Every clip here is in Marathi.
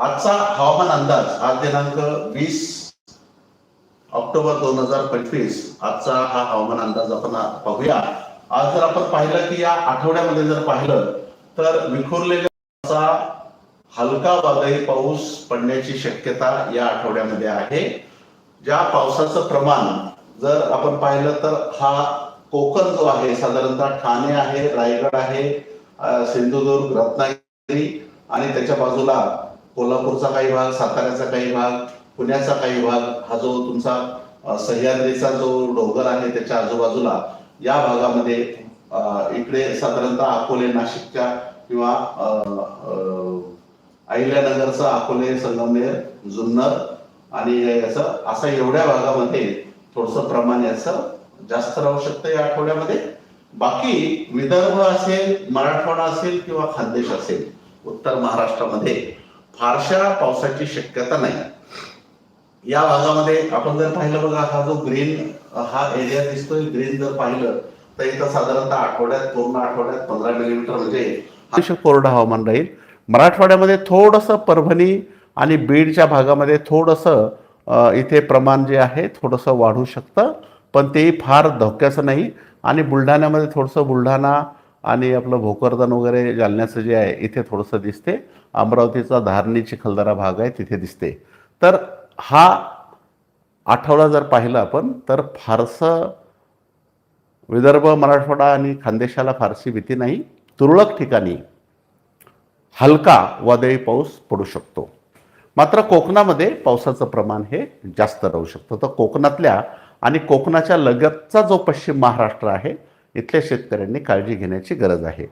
आजचा हवामान अंदाज आज दिनांक वीस ऑक्टोबर दोन हजार पंचवीस आजचा हा हवामान अंदाज आपण पाहूया. आज जर आपण पाहिलं की या आठवड्यामध्ये जर पाहिलं तर विखुरलेल्या हलका वादळी पाऊस पडण्याची शक्यता या आठवड्यामध्ये आहे. ज्या पावसाचं प्रमाण जर आपण पाहिलं तर हा कोकण जो आहे साधारणतः ठाणे आहे रायगड आहे सिंधुदुर्ग रत्नागिरी आणि त्याच्या बाजूला कोल्हापूरचा काही भाग साताऱ्याचा काही भाग पुण्याचा काही भाग हा जो तुमचा सह्याद्रीचा जो डोंगर आहे त्याच्या आजूबाजूला या भागामध्ये इकडे साधारणतः अकोले नाशिकच्या किंवा अहिल्यानगरचा अकोले संगमनेर जुन्नर आणि याचं असं एवढ्या भागामध्ये थोडस प्रमाण याचं जास्त राहू शकतं या आठवड्यामध्ये. बाकी विदर्भ असेल मराठवाडा असेल किंवा खानदेश असेल उत्तर महाराष्ट्रामध्ये फारशा पावसाची शक्यता नाही. या भागामध्ये आपण जर पाहिलं बघा हा जो ग्रीन हा एरिया दिसतोय ग्रीन जर पाहिलं तर इथं साधारणतः आठवड्यात पूर्ण आठवड्यात पंधरा मिलीमीटर म्हणजे अतिशय कोरडं हवामान राहील. मराठवाड्यामध्ये थोडंसं परभणी आणि बीडच्या भागामध्ये थोडंसं इथे प्रमाण जे आहे थोडंसं वाढू शकतं पण तेही फार धोक्याचं नाही. आणि बुलढाण्यामध्ये थोडंसं बुलढाणा आणि आपलं भोकरदन वगैरे जालन्याचं जे आहे इथे थोडंसं दिसते. अमरावतीचा धारणी चिखलदरा भाग आहे तिथे दिसते. तर हा आठवडा जर पाहिला आपण तर फारसं विदर्भ मराठवाडा आणि खानदेशाला फारशी भीती नाही. तुरळक ठिकाणी हलका वादळी पाऊस पडू शकतो. मात्र कोकणामध्ये पावसाचं प्रमाण हे जास्त राहू शकतं. तर कोकणातल्या आणि कोकणाच्या लगतचा जो पश्चिम महाराष्ट्र आहे इथल्या शेतकऱ्यांनी काळजी घेण्याची गरज आहे.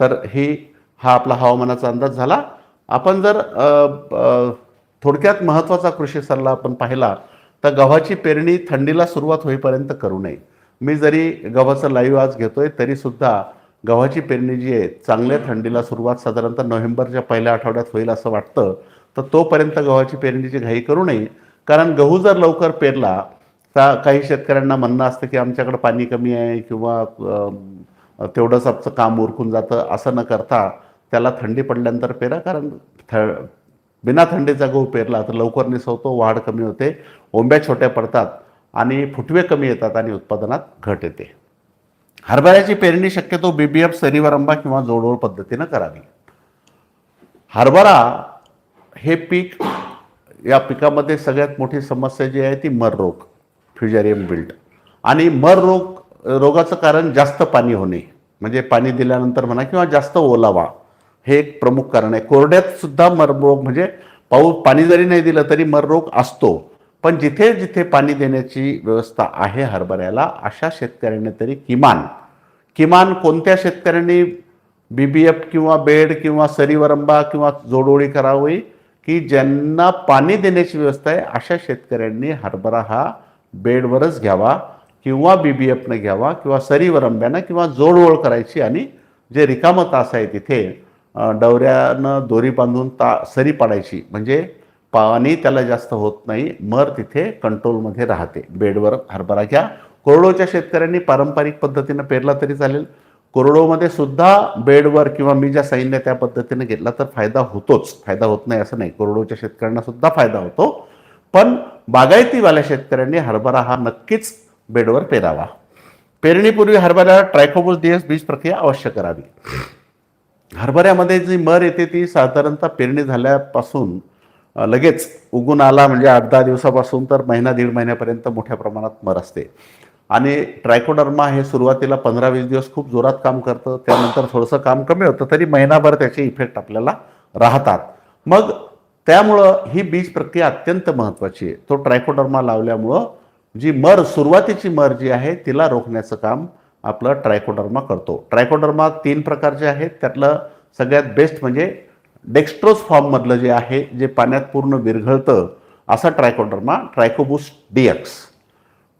तर ही हा आपला हवामानाचा अंदाज झाला. आपण जर थोडक्यात महत्त्वाचा कृषी सल्ला आपण पाहिला तर गव्हाची पेरणी थंडीला सुरुवात होईपर्यंत करू नये. मी जरी गव्हाचं लाईव्ह आज घेतोय तरीसुद्धा गव्हाची पेरणी जी आहे चांगल्या थंडीला सुरुवात साधारणतः नोव्हेंबरच्या पहिल्या आठवड्यात होईल असं वाटतं. तर तोपर्यंत गव्हाची पेरणीची घाई करू नये. कारण गहू जर लवकर पेरला तर काही शेतकऱ्यांना म्हणणं असतं की आमच्याकडे पाणी कमी आहे किंवा तेवढंच आमचं काम उरकून जातं असं न करता त्याला थंडी पडल्यानंतर पेरा कारण थ बिना थंडीचा गहू पेरला तर लवकर निसवतो वाढ कमी होते ओंब्या छोट्या पडतात आणि फुटवे कमी येतात आणि उत्पादनात घट येते. हरभऱ्याची पेरणी शक्यतो बीबीएफ सरीवरंबा किंवा जोडोळ पद्धतीनं करावी. हरभरा हे पीक या पिकामध्ये सगळ्यात मोठी समस्या जी आहे ती मर रोग फ्युजेरियम बिल्ड आणि मर रोग रोगाचं कारण जास्त पाणी होणे म्हणजे पाणी दिल्यानंतर म्हणा किंवा जास्त ओलावा हे एक प्रमुख कारण आहे. कोरड्यात सुद्धा मररोग म्हणजे पाऊस पाणी जरी नाही दिलं तरी मररोग असतो. पण जिथे जिथे पाणी देण्याची व्यवस्था आहे हरभऱ्याला अशा शेतकऱ्यांनी तरी किमान किमान कोणत्या शेतकऱ्यांनी बी बी एफ किंवा बेड किंवा सरीवरंबा किंवा जोडोळी करावी की ज्यांना पाणी देण्याची व्यवस्था आहे अशा शेतकऱ्यांनी हरभरा हा बेडवरच घ्यावा किंवा बी बी एफनं घ्यावा किंवा सरीवरंब्यानं किंवा जोडओळ करायची आणि जे रिकामं तास आहे तिथे डवऱ्यानं दोरी बांधून ता सरी पाडायची. म्हणजे पाणी त्याला जास्त होत नाही. मर तिथे कंट्रोलमध्ये राहते. बेडवर हरभरा घ्या. कोरडोच्या शेतकऱ्यांनी पारंपरिक पद्धतीनं पेरला तरी चालेल. कोरडोमध्ये सुद्धा बेडवर किंवा मी ज्या सैन्य त्या पद्धतीने घेतला तर फायदा होतोच. फायदा होत नाही असं नाही. कोरडोच्या शेतकऱ्यांना सुद्धा फायदा होतो. पण बागायतीवाल्या शेतकऱ्यांनी हरभरा हा नक्कीच बेडवर पेरावा. पेरणीपूर्वी हरभऱ्याला ट्रायकोबोस डीएस बीज प्रक्रिया अवश्य करावी. हरभऱ्यामध्ये जी मर येते ती साधारणतः पेरणी झाल्यापासून लगेच उगून आला म्हणजे आठ दहा दिवसापासून तर महिना दीड महिन्यापर्यंत मोठ्या प्रमाणात मर असते. आणि ट्रायकोडर्मा हे सुरुवातीला पंधरा वीस दिवस खूप जोरात काम करतं त्यानंतर थोडंसं काम कमी होतं तरी महिनाभर त्याचे इफेक्ट आपल्याला राहतात. मग त्यामुळं ही बीज प्रक्रिया अत्यंत महत्त्वाची आहे. तो ट्रायकोडर्मा लावल्यामुळं जी मर सुरुवातीची मर जी आहे तिला रोखण्याचं काम आपलं ट्रायकोडर्मा करतो. ट्रायकोडर्मा तीन प्रकारचे आहेत त्यातलं सगळ्यात बेस्ट म्हणजे डेक्स्ट्रोज फॉर्ममधलं जे आहे जे पाण्यात पूर्ण विरघळतं असा ट्रायकोडर्मा ट्रायकोबुस डीएक्स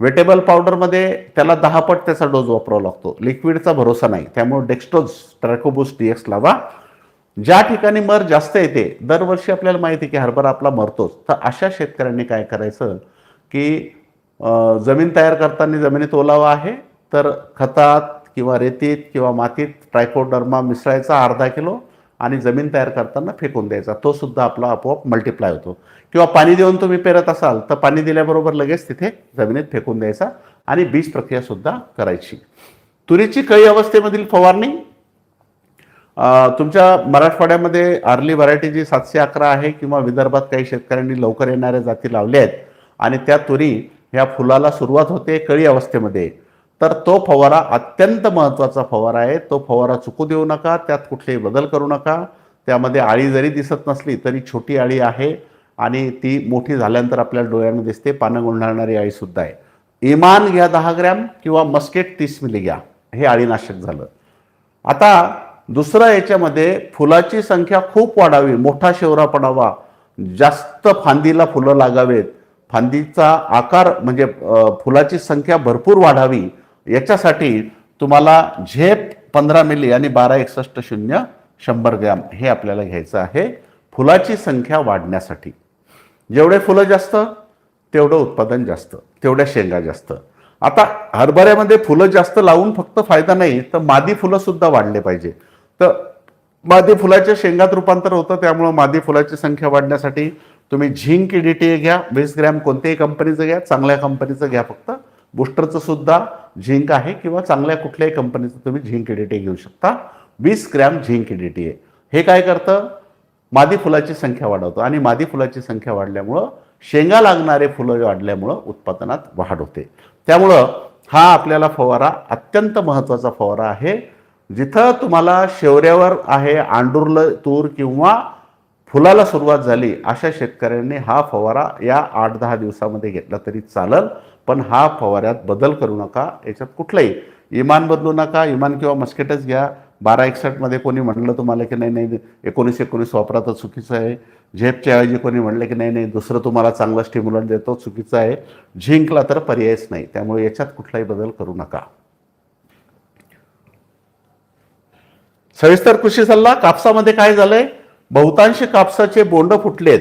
वेटेबल पावडरमध्ये त्याला दहा पट त्याचा डोस वापरावा लागतो. लिक्विडचा भरोसा नाही. त्यामुळे डेक्स्ट्रोज ट्रायकोबुस डीएक्स लावा. ज्या ठिकाणी मर जास्त येते दरवर्षी आपल्याला माहिती आहे की हरभरा आपला मरतोच. तर अशा शेतकऱ्यांनी काय करायचं की जमीन तयार करताना जमिनीत ओलावा आहे तर खतात किंवा रेतीत किंवा मातीत ट्रायकोडर्मा मिसळायचा अर्धा किलो आणि जमीन तयार करताना फेकून द्यायचा. तो सुद्धा आपला आपोआप मल्टिप्लाय होतो. किंवा पाणी देऊन तुम्ही पेरत असाल तर पाणी दिल्याबरोबर लगेच तिथे जमिनीत फेकून द्यायचा आणि बीज प्रक्रिया सुद्धा करायची. तुरीची कळी अवस्थेमधील फवारणी तुमच्या मराठवाड्यामध्ये आर्ली व्हरायटी जी सातशे अकरा आहे किंवा विदर्भात काही शेतकऱ्यांनी लवकर येणाऱ्या जाती लावल्या आहेत आणि त्या तुरी ह्या फुलाला सुरुवात होते कळी अवस्थेमध्ये. तर तो फवारा अत्यंत महत्त्वाचा फवारा आहे. तो फवारा चुकू देऊ नका त्यात कुठलेही बदल करू नका. त्यामध्ये आळी जरी दिसत नसली तरी छोटी आळी आहे आणि ती मोठी झाल्यानंतर आपल्याला डोळ्यांना दिसते. पानं गुंढाळणारी आळीसुद्धा आहे. इमान घ्या दहा ग्रॅम किंवा मस्केट तीस मिली घ्या हे आळीनाशक झालं. आता दुसरं याच्यामध्ये फुलाची संख्या खूप वाढावी. मोठा शेवरा पडावा. जास्त फांदीला फुलं लागावेत. फांदीचा आकार म्हणजे फुलाची संख्या भरपूर वाढावी. याच्यासाठी तुम्हाला झेप पंधरा मिली आणि बारा एकसष्ट शून्य शंभर ग्रॅम हे आपल्याला घ्यायचं आहे. फुलाची संख्या वाढण्यासाठी. जेवढे फुलं जास्त तेवढं उत्पादन जास्त तेवढ्या शेंगा जास्त. आता हरभऱ्यामध्ये फुलं जास्त लावून फक्त फायदा नाही तर मादी फुलं सुद्धा वाढले पाहिजे. तर मादी फुलाच्या शेंगात रूपांतर होतं त्यामुळं मादी फुलाची संख्या वाढण्यासाठी तुम्ही झिंक डी घ्या वीस ग्रॅम कोणत्याही कंपनीचं घ्या चांगल्या कंपनीचं घ्या फक्त. बुस्टरचं सुद्धा झिंक आहे किंवा चांगल्या कुठल्याही कंपनीचं तुम्ही झिंक एडीटी घेऊ शकता. वीस ग्रॅम झिंक डी हे काय करतं? मादी फुलाची संख्या वाढवतं आणि मादी फुलाची संख्या वाढल्यामुळं शेंगा लागणारे फुलं वाढल्यामुळं उत्पादनात वाढ होते. त्यामुळं हा आपल्याला फवारा अत्यंत महत्त्वाचा फवारा आहे. जिथं तुम्हाला शेवऱ्यावर आहे आंडुरलं तूर किंवा फुलाला सुरुवात झाली अशा शेतकऱ्यांनी हा फवारा या आठ दहा दिवसामध्ये घेतला तरी चालल. पण हा फवाऱ्यात बदल करू नका याच्यात कुठलाही. इमान बदलू नका इमान किंवा मस्केटच घ्या. बारा एकसष्टमध्ये कोणी म्हणलं तुम्हाला की नाही नाही एकोणीस एकोणीस वापरा तर चुकीचं आहे. झेपच्या ऐवजी कोणी म्हणलं की नाही नाही दुसरं तुम्हाला चांगलं स्टिम्युलंट देतो चुकीचं आहे. झिंकला तर पर्यायच नाही. त्यामुळे याच्यात कुठलाही बदल करू नका. सविस्तर कृषी सल्ला कापसामध्ये काय झालंय? बहुतांश कापसाचे बोंड फुटलेत.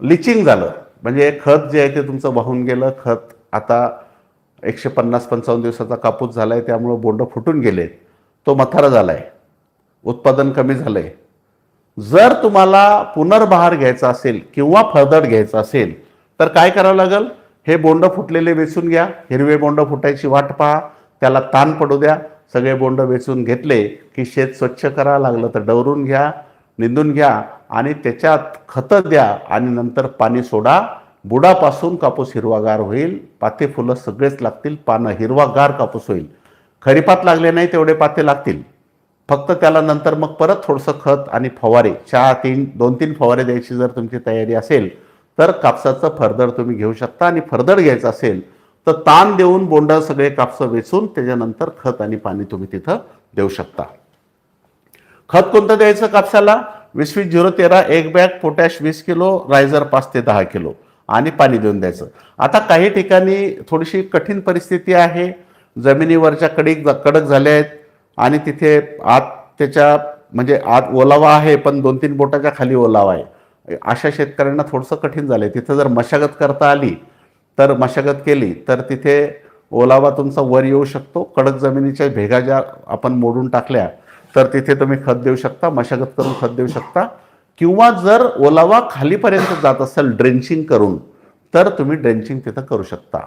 लिचिंग झालं. म्हणजे खत जे आहे ते तुमचं वाहून गेलं खत आता एकशे पन्नास पंचावन्न दिवसाचा कापूस झाला आहे त्यामुळं बोंड फुटून गेले तो मथारा झाला आहे उत्पादन कमी झालं आहे जर तुम्हाला पुनर्बहार घ्यायचा असेल किंवा फळदड घ्यायचा असेल तर काय करावं लागेल? हे बोंड फुटलेले वेचून घ्या. हिरवे बोंड फुटायची वाट पहा. त्याला ताण पडू द्या. सगळे बोंड वेचून घेतले की शेत स्वच्छ करा लागलं तर डवरून घ्या. निंदून घ्या आणि त्याच्यात खतं द्या आणि नंतर पाणी सोडा. बुडापासून कापूस हिरवागार होईल. पाते फुलं सगळेच लागतील. पानं हिरवागार कापूस होईल. खरीपात लागले नाही तेवढे पाते लागतील. फक्त त्याला नंतर मग परत थोडंसं खत आणि फवारे चार तीन दोन तीन फवारे द्यायची जर तुमची तयारी असेल तर कापसाचं फरदड तुम्ही घेऊ शकता आणि फरदड घ्यायचं असेल तर ताण देऊन बोंड सगळे कापसं वेचून त्याच्यानंतर खत आणि पाणी तुम्ही तिथं देऊ शकता. खत कोणतं द्यायचं कापसाला? वीस वीस झिरो तेरा एक बॅग पोटॅश वीस किलो रायझर पाच ते दहा किलो आणि पाणी देऊन द्यायचं. आता काही ठिकाणी थोडीशी कठीण परिस्थिती आहे. जमिनीवरच्या कडीक कडक झाल्या आहेत आणि तिथे आत त्याच्या म्हणजे आत ओलावा आहे पण दोन तीन बोटाच्या खाली ओलावा आहे. अशा शेतकऱ्यांना थोडंसं कठीण झालं आहे तिथं जर मशागत करता आली तर मशागत केली तर तिथे ओलावा तुमचा वर येऊ शकतो. कडक जमिनीच्या भेगा ज्या आपण मोडून टाकल्या तर तिथे तुम्ही खत देऊ शकता मशागत करून खत देऊ शकता. किंवा जर ओलावा खालीपर्यंत जात असेल ड्रेंचिंग करून तर तुम्ही ड्रेंचिंग तिथं करू शकता.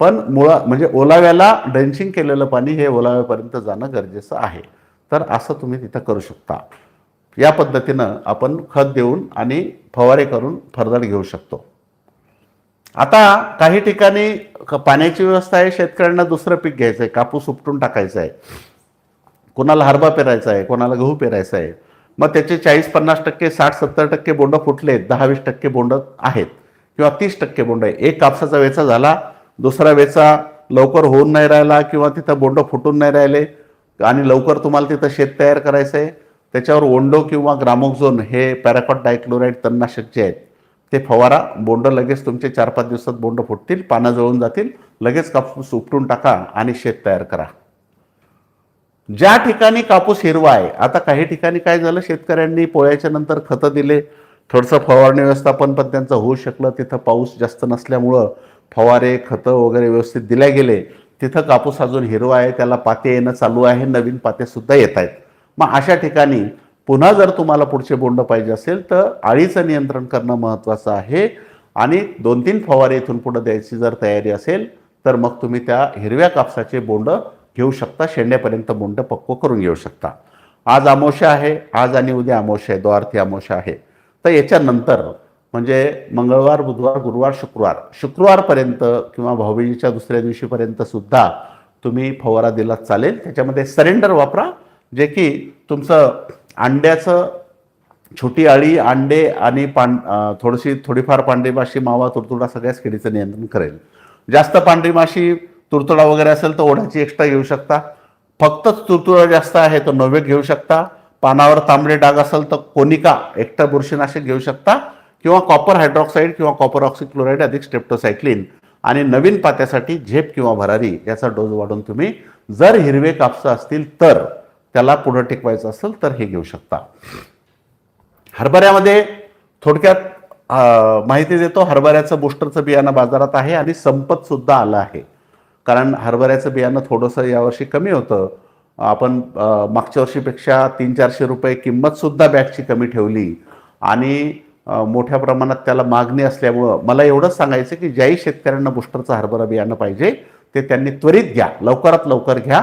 पण मुळा म्हणजे ओलाव्याला ड्रेंचिंग केलेलं पाणी हे ओलाव्यापर्यंत जाणं गरजेचं आहे. तर असं तुम्ही तिथं करू शकता. या पद्धतीनं आपण खत देऊन आणि फवारे करून फरदड घेऊ शकतो. आता काही ठिकाणी पाण्याची व्यवस्था आहे. शेतकऱ्यांना दुसरं पीक घ्यायचं आहे कापूस उपटून टाकायचा आहे कोणाला हरभा पेरायचा आहे कोणाला गहू पेरायचा आहे. मग त्याचे चाळीस पन्नास टक्के साठ सत्तर टक्के बोंड फुटले दहा वीस टक्के बोंड आहेत किंवा तीस टक्के बोंड आहे. एक कापसाचा वेचा झाला दुसरा वेचा लवकर होऊन नाही राहिला किंवा तिथं बोंड फुटून नाही राहिले आणि लवकर तुम्हाला तिथं शेत तयार करायचं आहे. त्याच्यावर ओंडो किंवा ग्रामोक्झोन हे पॅराकॉट डायक्लोराईड तणनाशक जे आहेत ते फवारा. बोंड लगेच तुमचे चार पाच दिवसात बोंड फुटतील पानं जळून जातील लगेच कापूस उपटून टाका आणि शेत तयार करा. ज्या ठिकाणी कापूस हिरवा आहे आता काही ठिकाणी काय झालं शेतकऱ्यांनी पोळ्याच्या नंतर खतं दिले थोडंसं फवारणी व्यवस्थापन पण त्यांचं होऊ शकलं तिथं पाऊस जास्त नसल्यामुळं फवारे खतं वगैरे व्यवस्थित दिल्या गेले तिथं कापूस अजून हिरवा आहे त्याला पाते येणं चालू आहे नवीन पातेसुद्धा येत आहेत. मग अशा ठिकाणी पुन्हा जर तुम्हाला पुढचे बोंड पाहिजे असेल तर आळीचं नियंत्रण करणं महत्त्वाचं आहे आणि दोन तीन फवारे इथून पुढं द्यायची जर तयारी असेल तर मग तुम्ही त्या हिरव्या कापसाचे बोंड घेऊ शकता शेंड्यापर्यंत बोंड पक्व करून घेऊ शकता. आज अमावस्या आहे आज आणि उद्या अमावस्या आहे द्वारथी अमावस्या आहे. तर याच्यानंतर म्हणजे मंगळवार बुधवार गुरुवार शुक्रवार शुक्रवारपर्यंत किंवा भाऊबीजीच्या दुसऱ्या दिवशीपर्यंत सुद्धा तुम्ही फवारा दिला चालेल. त्याच्यामध्ये सरेंडर वापरा जे की तुमचं अंड्याचं छोटी आळी अंडे आणि पां थोडीशी थोडीफार पांढरी माशी मावा तुडतुडा सगळ्याच किडीचं नियंत्रण करेल. जास्त पांढरी माशी तुरतुडा वगैरे असेल तर ओढ्याची एक्स्ट्रा घेऊ शकता. फक्तच तुरतुडा जास्त आहे तर नव्हे घेऊ शकता. पानावर तांबडे डाग असेल तर कोनिका एकटा बुरशीनाशक घेऊ शकता. किंवा कॉपर हायड्रॉक्साईड किंवा कॉपर ऑक्सिक्लोराईड अधिक स्टेप्टोसायक्लिन आणि नवीन पात्यासाठी झेप किंवा भरारी याचा डोस वाढून तुम्ही जर हिरवे कापसं असतील तर त्याला पुढं टिकवायचं असेल तर हे घेऊ शकता. हरभऱ्यामध्ये थोडक्यात माहिती देतो हरभऱ्याचं बुस्टरचं बियाणं बाजारात आहे आणि संपत सुद्धा आलं आहे. कारण हरभऱ्याचं बियाणं थोडंसं यावर्षी कमी होतं. आपण मागच्या वर्षीपेक्षा तीन चारशे रुपये किंमतसुद्धा बॅगची कमी ठेवली. आणि मोठ्या प्रमाणात त्याला मागणी असल्यामुळं मला एवढंच सांगायचं की ज्याही शेतकऱ्यांना बुस्टरचं हरभरा बियाणं पाहिजे ते त्यांनी त्वरित घ्या. लवकरात लवकर घ्या.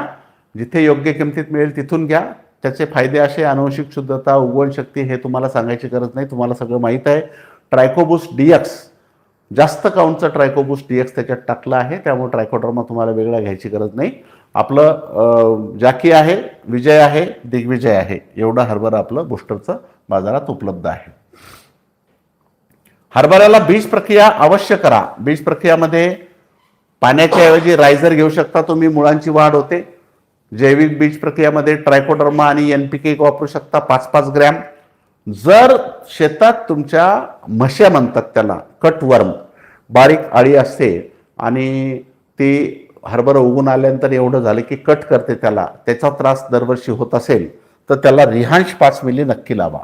जिथे योग्य किमतीत मिळेल तिथून घ्या. त्याचे फायदे असे अनुवंशिक शुद्धता उगवण शक्ती हे तुम्हाला सांगायची गरज नाही. तुम्हाला सगळं माहीत आहे. ट्रायकोबुस डीएक्स जास्त काउंटचं ट्रायकोबुस डीएक्स त्याच्यात टाकलं आहे. त्यामुळे ट्रायकोड्रॉमा तुम्हाला वेगळा घ्यायची गरज नाही. आपलं जाकी आहे विजय आहे दिग्विजय आहे. एवढं हरभरा आपलं बुस्टरचं बाजारात उपलब्ध आहे. हरभऱ्याला बीज प्रक्रिया अवश्य करा. बीज प्रक्रियामध्ये पाण्याच्या ऐवजी रायझर घेऊ शकता तुम्ही मुळांची वाढ होते. जैविक बीज प्रक्रियामध्ये ट्रायकोडर्मा आणि एन पी के वापरू शकता पाच पाच ग्रॅम. जर शेतात तुमच्या म्हश्या म्हणतात त्याला कटवर्म बारीक आळी असते आणि ती हरभरा उगून आल्यानंतर एवढं झालं की कट करते त्याला त्याचा त्रास दरवर्षी होत असेल तर त्याला रिहांश पाच मिली नक्की लावा.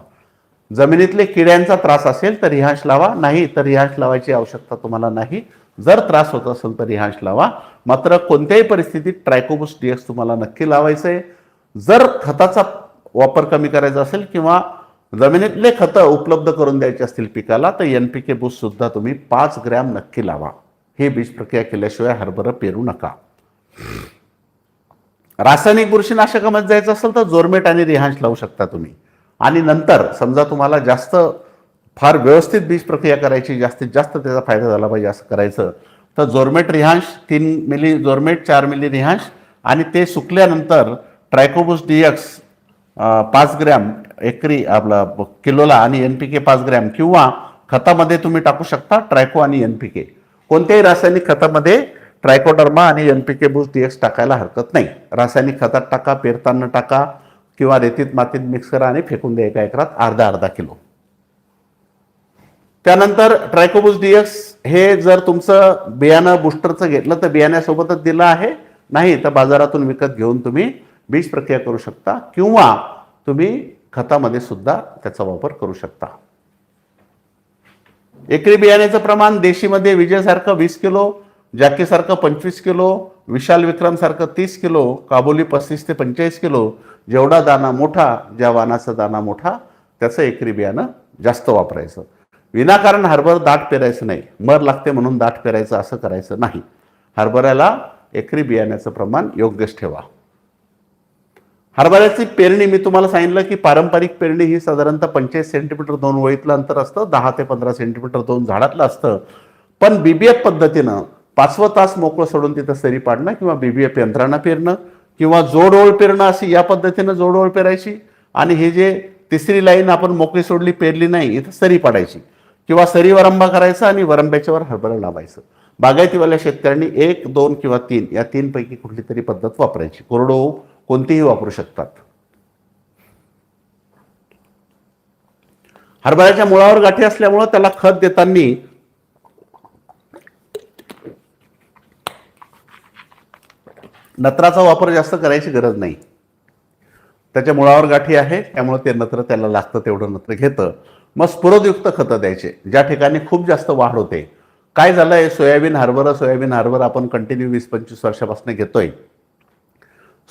जमिनीतले किड्यांचा त्रास असेल तर रिहांश लावा नाही तर रिहांश लावायची आवश्यकता तुम्हाला नाही. जर त्रास होत असेल तर रिहांश लावा. मात्र कोणत्याही परिस्थितीत ट्रायकोबुस डीएक्स तुम्हाला नक्की लावायचं आहे जर खताचा वापर कमी करायचा असेल किंवा जमिनीतले खतं उपलब्ध करून द्यायचे असतील पिकाला तर एन पी के बूस्ट सुद्धा तुम्ही पाच ग्रॅम नक्की लावा. हे बीज प्रक्रिया केल्याशिवाय हरभरा पेरू नका. रासायनिक बुरशीनाशकामध्ये जायचं असेल तर जोरमेट आणि रिहांश लावू शकता तुम्ही. आणि नंतर समजा तुम्हाला जास्त फार व्यवस्थित बीज प्रक्रिया करायची जास्तीत जास्त त्याचा फायदा झाला पाहिजे असं करायचं तर जोरमेट रिहांश तीन मिली जोरमेट चार मिली रिहांश आणि ते सुकल्यानंतर ट्रायकोबुस डीएक्स पाच ग्रॅम एकरी आपला किलोला आणि एन पी के पाच ग्रॅम किंवा खतामध्ये तुम्ही टाकू शकता ट्रायको आणि एन पी के. कोणत्याही रासायनिक खतामध्ये ट्रायकोडर्मा आणि एन पी के बुस डी एक्स टाकायला हरकत नाही. रासायनिक खतात टाका पेरताना टाका किंवा रेतीत मातीत मिक्स करा आणि फेकून द्या एका एकरात अर्धा अर्धा किलो. त्यानंतर ट्रायकोबुस डीएक्स हे जर तुमचं बियाणं बुस्टरचं घेतलं तर बियाण्यासोबतच दिलं आहे. नाही तर बाजारातून विकत घेऊन तुम्ही बीज प्रक्रिया करू शकता किंवा तुम्ही खतामध्ये सुद्धा त्याचा वापर करू शकता. एकरी बियाण्याचं प्रमाण देशीमध्ये विजयसारखं वीस किलो जॅकीसारखं पंचवीस किलो विशाल विक्रमसारखं तीस किलो काबोली पस्तीस ते पंचेचाळीस किलो जेवढा दाना मोठा ज्या वानाचा दाना मोठा त्याचं एकरी बियाणं जास्त वापरायचं. विनाकारण हरभर दाट पेरायचं नाही. मर लागते म्हणून दाट पेरायचं असं करायचं नाही. हरभऱ्याला एकरी बियाण्याचं प्रमाण योग्यच ठेवा. हरभऱ्याची पेरणी मी तुम्हाला सांगितलं की पारंपरिक पेरणी ही साधारणतः पंचेचाळीस सेंटीमीटर दोन वळीतलं अंतर असतं दहा ते पंधरा सेंटीमीटर दोन झाडातलं असतं. पण बीबीएफ पद्धतीनं पाचवं तास मोकळं सोडून तिथं सरी पाडणं किंवा बीबीएफ यंत्रणा पेरणं किंवा जोडओळ पेरणं अशी या पद्धतीनं जोडओळ पेरायची आणि हे जे तिसरी लाईन आपण मोकळी सोडली पेरली नाही इथं सरी पाडायची किंवा सरी वरंबा करायचा आणि वरंब्याच्यावर हरभरा लावायचं. बागायतीवाल्या शेतकऱ्यांनी एक दोन किंवा तीन या तीनपैकी कुठली तरी पद्धत वापरायची. कोरडो कोणतीही वापरू शकतात. हरभऱ्याच्या मुळावर गाठी असल्यामुळं त्याला खत देताना नत्राचा वापर जास्त करायची गरज नाही. त्याच्या मुळावर गाठी आहे त्यामुळे ते नत्र त्याला लागतं तेवढं नत्र घेतं. मग स्फुरदयुक्त खतं द्यायचे ज्या ठिकाणी खूप जास्त वाढ होते. काय झालंय? सोयाबीन हरभरा सोयाबीन हरभरा आपण कंटिन्यू वीस पंचवीस वर्षापासून घेतोय.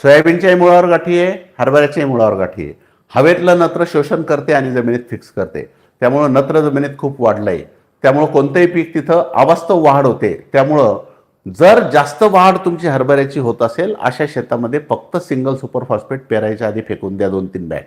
सोयाबीनच्याही मुळावर गाठी आहे हरभऱ्याच्याही मुळावर गाठी आहे. हवेतलं नत्र शोषण करते आणि जमिनीत फिक्स करते. त्यामुळं नत्र जमिनीत खूप वाढलं आहे त्यामुळं कोणतंही पीक तिथं अवास्तव वाढ होते. त्यामुळं जर जास्त वाढ तुमची हरभऱ्याची होत असेल अशा शेतामध्ये फक्त सिंगल सुपर फॉस्फेट पेरायच्या आधी फेकून द्या दोन तीन बॅग.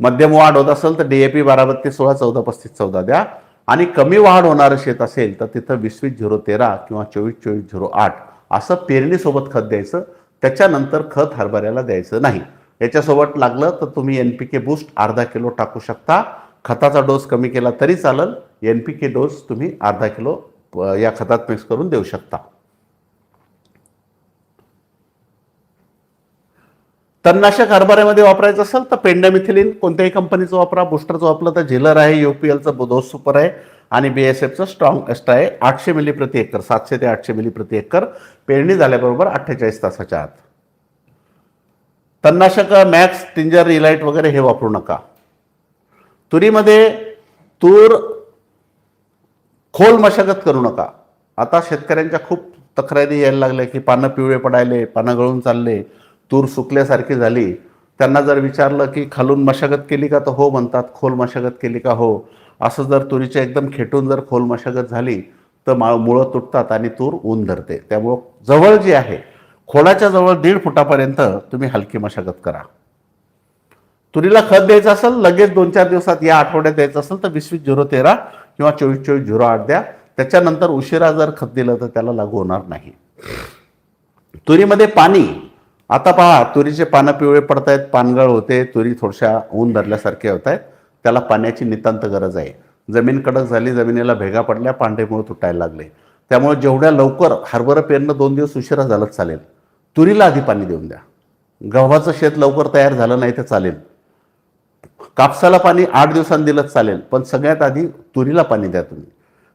मध्यम वाढ होत असेल तर डीएपी बारा बत्तीस सोळा चौदा पस्तीस चौदा द्या. आणि कमी वाढ होणारं शेत असेल तर तिथं वीस वीस झिरो तेरा किंवा चोवीस चोवीस झिरो आठ असं पेरणीसोबत खत द्यायचं. त्याच्यानंतर खत हरभऱ्याला द्यायचं नाही. याच्यासोबत लागलं तर तुम्ही एन पी के बूस्ट अर्धा किलो टाकू शकता. खताचा डोस कमी केला तरी चालेल. एन पी के डोस तुम्ही अर्धा किलो या खतात मिक्स करून देऊ शकता. तणनाशक हरभऱ्यामध्ये वापरायचं असेल तर पेंडामिथिलिन कोणत्याही कंपनीचं वापरा. बुस्टरचं वापरलं तर झिलर आहे युपीएलचं दोस सुपर आहे. आणि बी एस एफचं स्ट्रॉंग एक्स्ट्रा आहे. आठशे मिली प्रति एकर सातशे ते आठशे मिली प्रति एकर पेरणी झाल्याबरोबर अठ्ठेचाळीस तासाच्या आत. तणनाशक मॅक्स टिंजर इलाइट वगैरे हे वापरू नका. तुरीमध्ये तूर खोल मशागत करू नका. आता शेतकऱ्यांच्या खूप तक्रारी यायला लागल्या की पानं पिवळे पडायले पानं गळून चालले तूर सुकल्यासारखी झाली. त्यांना जर विचारलं की खालून मशागत केली का? तर हो म्हणतात खोल मशागत केली का? हो. असं जर तुरीच्या एकदम खेटून जर खोल मशागत झाली तर मा मुळं तुटतात आणि तूर ऊन धरते. त्यामुळं जवळ जी आहे खोडाच्या जवळ दीड फुटापर्यंत तुम्ही हलकी मशागत करा. तुरीला खत द्यायचं असेल लगेच दोन चार दिवसात या आठवड्यात द्यायचं असेल तर वीस वीस झिरो तेरा किंवा चोवीस चोवीस झिरो आठ द्या. त्याच्यानंतर उशिरा जर खत दिलं तर त्याला लागू होणार नाही. तुरीमध्ये पाणी आता पहा तुरीचे पानं पिवळे पडत आहेत पानगळ होते तुरी थोडशा ऊन धरल्यासारखे होत आहेत त्याला पाण्याची नितांत गरज आहे. जमीन कडक झाली जमिनीला भेगा पडल्या पांढरेमुळे तुटायला लागले. त्यामुळे जेवढ्या लवकर हरभरं पेरणं दोन दिवस उशिरा झालं चालेल. तुरीला आधी पाणी देऊन द्या. गव्हाचं शेत लवकर तयार झालं नाही तर चालेल. कापसाला पाणी आठ दिवसांनी दिलंच चालेल पण सगळ्यात आधी तुरीला पाणी द्या तुम्ही.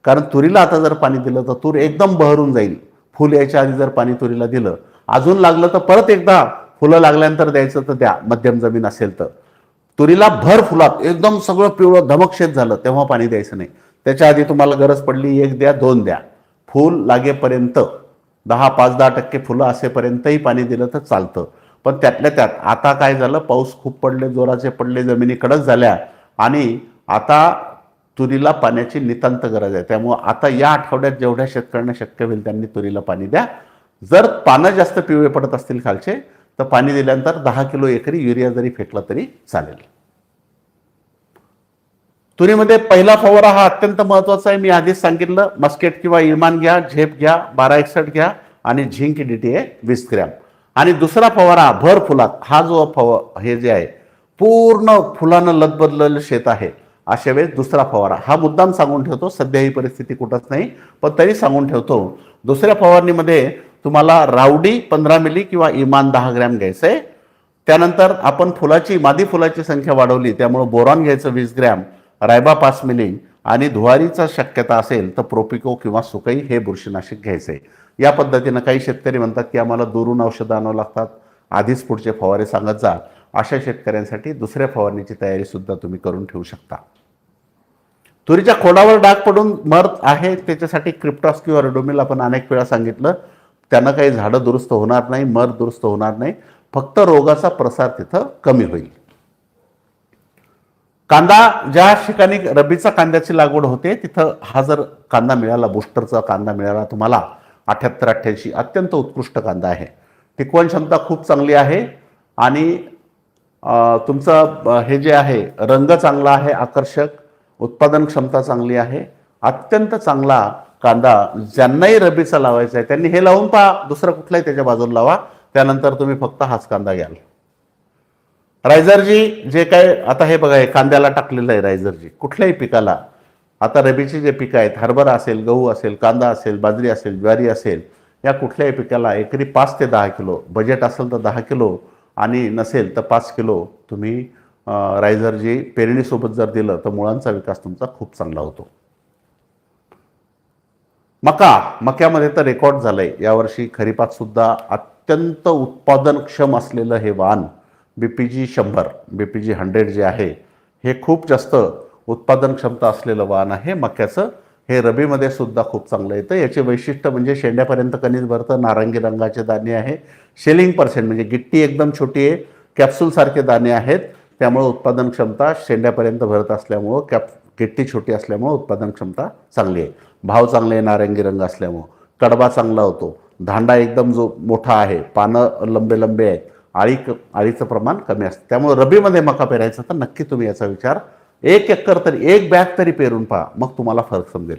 कारण तुरीला आता जर पाणी दिलं तर तूर एकदम बहरून जाईल. फुल यायच्या आधी जर पाणी तुरीला दिलं अजून लागलं तर परत एकदा फुलं लागल्यानंतर द्यायचं तर द्या. मध्यम जमीन असेल तर. तुरीला भर फुलात एकदम सगळं पिवळं धमकशेत झालं तेव्हा पाणी द्यायचं नाही. त्याच्या आधी तुम्हाला गरज पडली एक द्या दोन द्या. फूल लागेपर्यंत दहा पाच दहा टक्के फुलं असेपर्यंतही पाणी दिलं तर चालतं. पण त्यातल्या त्यात आता काय झालं पाऊस खूप पडले जोराचे पडले जमिनी कडक झाल्या आणि आता तुरीला पाण्याची नितांत गरज आहे. त्यामुळं आता या आठवड्यात जेवढ्या शेतकऱ्यांना शक्य होईल त्यांनी तुरीला पाणी द्या. जर पानं जास्त पिवळे पडत असतील खालचे तर पाणी दिल्यानंतर दहा किलो एकरी युरिया जरी फेकला तरी चालेल. तुरीमध्ये पहिला फवारा हा अत्यंत महत्त्वाचा आहे. मी आधीच सांगितलं मस्केट किंवा इमान घ्या झेप घ्या बारा एकसठ घ्या आणि झिंक डी टी आहे वीस ग्रॅम. आणि दुसरा फवारा भर फुलात हा जो फव हे जे आहे पूर्ण फुलानं लदबदलेलं शेत आहे. अशा वेळेस दुसरा फवारा. हा मुद्दाम सांगून ठेवतो. सध्या ही परिस्थिती कुठंच नाही पण तरी सांगून ठेवतो. दुसऱ्या फवारणीमध्ये तुम्हाला रावडी पंधरा मिली किंवा इमान दहा ग्रॅम घ्यायचं आहे त्यानंतर आपण फुलाची मादी फुलाची संख्या वाढवली त्यामुळे बोरॉन घ्यायचं वीस ग्रॅम रायबा पाच मिली आणि धुवारीचा शक्यता असेल तर प्रोपिको किंवा सुकई हे बुरशीनाशक घ्यायचे या पद्धतीनं काही शेतकरी म्हणतात की आम्हाला दुरून औषधं आणावं लागतात आधीच पुढचे फवारे सांगत जा. अशा शेतकऱ्यांसाठी दुसऱ्या फवारणीची तयारी सुद्धा तुम्ही करून ठेवू शकता. तुरीच्या खोडावर डाग पडून मर आहे त्याच्यासाठी क्रिप्टॉस किंवा रेडोमिल आपण अनेक वेळा सांगितलं. त्यांना काही झाडं दुरुस्त होणार नाही मर दुरुस्त होणार नाही. फक्त रोगाचा प्रसार तिथं कमी होईल. कांदा ज्या ठिकाणी रब्बीचा कांद्याची लागवड होते तिथं हा जर कांदा मिळाला बुस्टरचा कांदा मिळाला तुम्हाला अठ्याहत्तर अठ्ठ्याऐंशी अत्यंत उत्कृष्ट कांदा आहे. टिकवण क्षमता खूप चांगली आहे आणि तुमचं हे जे आहे रंग चांगला आहे आकर्षक उत्पादन क्षमता चांगली आहे अत्यंत चांगला कांदा ज्यांनाही रब्बीचा लावायचा आहे त्यांनी हे लावून पहा. दुसरं कुठलाही त्याच्या बाजूला लावा. त्यानंतर तुम्ही फक्त हाच कांदा घ्याल. रायझरजी जे काय आता हे बघा हे कांद्याला टाकलेलं आहे रायझरजी. कुठल्याही पिकाला. आता रबीची जे पिकं आहेत हरभरा असेल गहू असेल कांदा असेल बाजरी असेल ज्वारी असेल या कुठल्याही पिकाला एकरी पाच ते दहा किलो बजेट असेल तर दहा किलो आणि नसेल तर पाच किलो तुम्ही रायझरजी पेरणीसोबत जर दिलं तर मुळांचा विकास तुमचा खूप चांगला होतो. मका मक्यामध्ये तर रेकॉर्ड झालंय. यावर्षी खरीपात सुद्धा अत्यंत उत्पादनक्षम असलेलं हे वाण बी पी जी शंभर बी पी जी हंड्रेड जे आहे हे खूप जास्त उत्पादन क्षमता असलेलं वाण आहे. मक्याचं हे रबीमध्ये सुद्धा खूप चांगलं येतं. याचे वैशिष्ट्य म्हणजे शेंड्यापर्यंत कणीस भरतं नारंगी रंगाचे दाणे आहे. शेलिंग पर्सेंट म्हणजे गिट्टी एकदम छोटी आहे. कॅप्सूलसारखे दाणे आहेत. त्यामुळे उत्पादन क्षमता शेंड्यापर्यंत भरत असल्यामुळं कॅप गिट्टी छोटी असल्यामुळं उत्पादन क्षमता चांगली आहे. भाव चांगले आहे नारंगी रंग असल्यामुळं. कडबा चांगला होतो. धांडा एकदम जो मोठा आहे पानं लंबे लंबे आहेत आळी आळीचं प्रमाण कमी असतं. त्यामुळे रबीमध्ये मका पेरायचा तर नक्की तुम्ही याचा विचार एक एकर तरी एक बॅग तरी पेरून पहा मग तुम्हाला फरक समजेल.